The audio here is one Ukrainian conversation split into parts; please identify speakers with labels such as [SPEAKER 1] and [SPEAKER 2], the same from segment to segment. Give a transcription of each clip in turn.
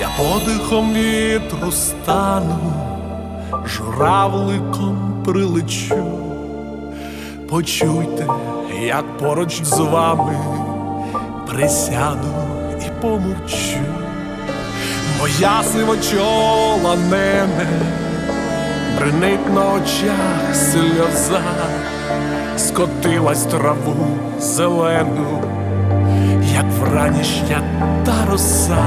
[SPEAKER 1] Я подихом вітру стану, журавликом прилечу. Почуйте, як поруч з вами присяду і помовчу. Моя сивочола нене, бринить на очах сльоза, скотилась траву зелену, як вранішня та роса,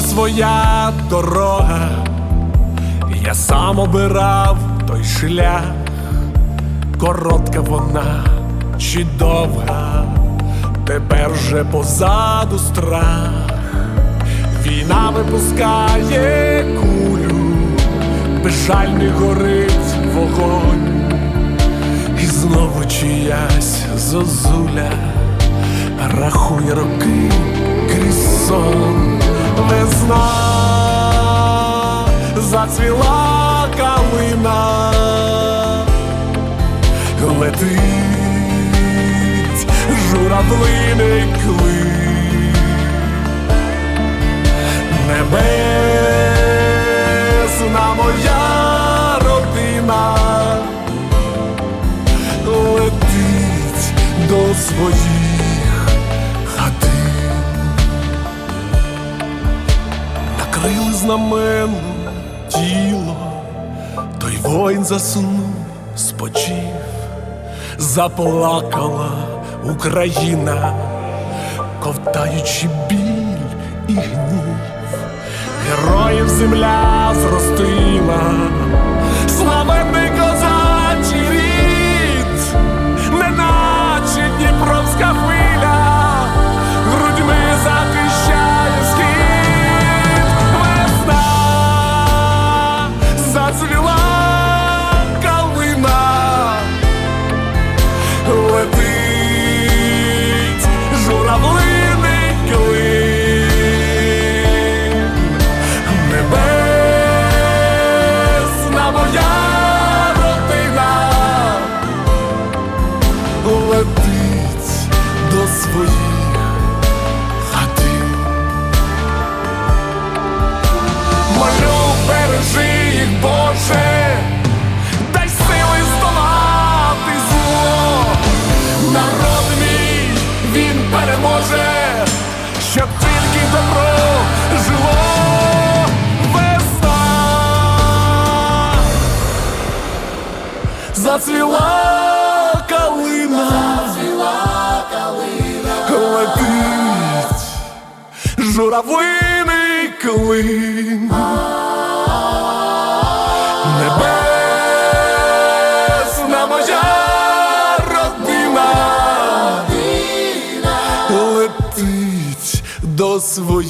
[SPEAKER 1] Своя дорога, я сам обирав той шлях, коротка вона чи довга, тепер же позаду страх. Війна випускає кулю, безжальний горить вогонь, і знову чиясь зозуля. Рахує роки зацвіла калина, летить журавлиний клин. Небесна моя родина. Летить до своїх хатин, накрили знаменно тіло, той воїн заснув, спочив, заплакала Україна, ковтаючи біль і гнів, героїв земля зростила, зацвіла калина, летить журавлиний клин. Небесна моя родина летить до своїх.